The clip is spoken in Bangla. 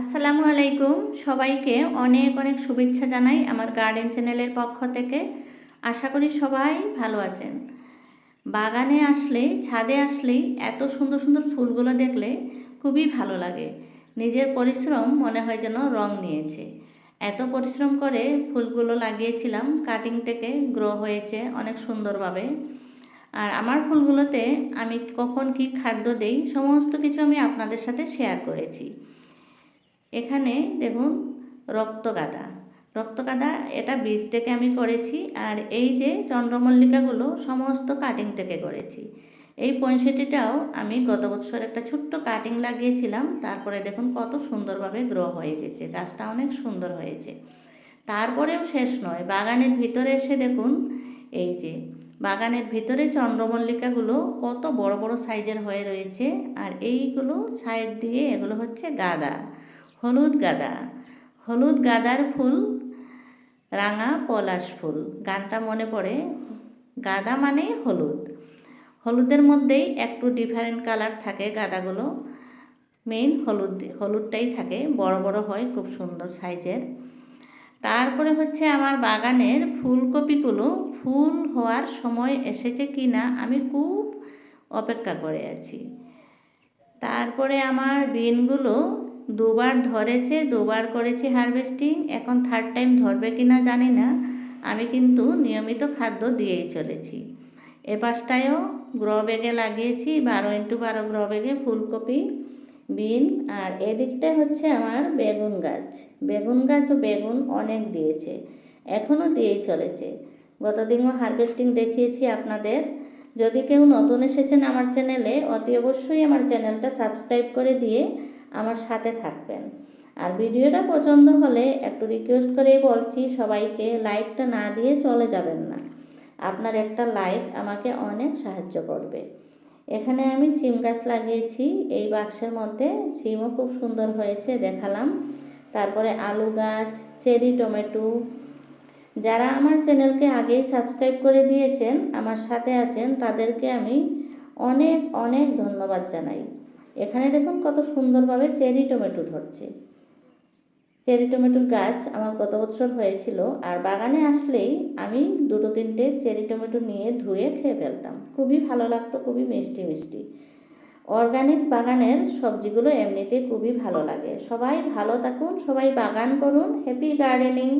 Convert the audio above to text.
আসসালামু আলাইকুম। সবাইকে অনেক অনেক শুভেচ্ছা জানাই আমার গার্ডেন চ্যানেলের পক্ষ থেকে। আশা করি সবাই ভালো আছেন। বাগানে আসলে, ছাদে আসলেই এত সুন্দর সুন্দর ফুলগুলো দেখলে খুবই ভালো লাগে। নিজের পরিশ্রম মনে হয় যেন রং নিয়েছে। এত পরিশ্রম করে ফুলগুলো লাগিয়েছিলাম, কাটিং থেকে গ্রো হয়েছে অনেক সুন্দরভাবে। আর আমার ফুলগুলোতে আমি কখন কি খাদ্য দেই, সমস্ত কিছু আমি আপনাদের সাথে শেয়ার করেছি। এখানে দেখুন, রক্তগাদা। রক্তগাদা, এটা বীজ থেকে আমি করেছি আর এই যে চন্দ্রমল্লিকাগুলো সমস্ত কাটিং থেকে করেছি। এই পঁয়ষট্টিটাও আমি গত বছর একটা ছোট্ট কাটিং লাগিয়েছিলাম, তারপরে দেখুন কত সুন্দরভাবে গ্রো হয়ে গেছে, গাছটা অনেক সুন্দর হয়েছে। তারপরেও শেষ নয়, বাগানের ভিতরে এসে দেখুন, এই যে বাগানের ভিতরে চন্দ্রমল্লিকাগুলো কত বড় বড় সাইজের হয়ে রয়েছে, আর এইগুলো সাইড দিয়ে এগুলো হচ্ছে গাদা। হলুদ গাদা। হলুদ গাদার ফুল, রাঙা পলাশ ফুল। গানটা মনে পড়ে, গাদা মানে হলুদ। হলুদের মধ্যেই একটু ডিফারেন্ট কালার থাকে গাদাগুলো। মেইন হলুদ, হলুদটাই থাকে, বড় বড় হয় খুব সুন্দর সাইজের। তারপরে হচ্ছে আমার বাগানের ফুলকপিগুলো ফুল হওয়ার সময় এসেছে কি না আমি খুব অপেক্ষা করে আছি। তারপরে আমার বিনগুলো দুবার ধরেছে, দুবার করেছি হারভেস্টিং এখন থার্ড টাইম ধরবে কি না জানি না। আমি কিন্তু নিয়মিত খাদ্য দিয়েই চলেছি। এ পাশটায়ও গ্রো ব্যাগে লাগিয়েছি, বারো ইন্টু বারো গ্রো ব্যাগে ফুলকপি, বিন, আর এদিকটায় হচ্ছে আমার বেগুন গাছ। বেগুন গাছ বেগুন অনেক দিয়েছে এখনও দিয়েই চলেছে। গতদিনও হারভেস্টিং দেখিয়েছি আপনাদের। যদি কেউ নতুন এসেছেন আমার চ্যানেলে অতি অবশ্যই আমার চ্যানেলটা সাবস্ক্রাইব করে দিয়ে আমার সাথে থাকবেন। আর ভিডিওটা পছন্দ হলে একটু রিকোয়েস্ট করেই বলছি, সবাইকে লাইকটা না দিয়ে চলে যাবেন না। আপনার একটা লাইক আমাকে অনেক সাহায্য করবে। এখানে আমি সিম গাছ লাগিয়েছি, এই বাক্সের মধ্যে সিমও খুব সুন্দর হয়েছে, দেখালাম। তারপরে আলু গাছ, চেরি টমেটো। যারা আমার চ্যানেলকে আগেই সাবস্ক্রাইব করে দিয়েছেন, আমার সাথে আছেন, তাদেরকে আমি অনেক অনেক ধন্যবাদ জানাই। এখানে দেখুন কত সুন্দরভাবে চেরি টমেটো ধরছে। চেরি টমেটোর গাছ আমার গত বছর হয়েছিল, আর বাগানে আসলেই আমি দুটো তিনটে চেরি টমেটো নিয়ে ধুয়ে খেয়ে ফেলতাম। খুবই ভালো লাগতো, খুবই মিষ্টি মিষ্টি। অর্গানিক বাগানের সবজিগুলো এমনিতে খুবই ভালো লাগে। সবাই ভালো থাকুন, সবাই বাগান করুন, হ্যাপি গার্ডেনিং।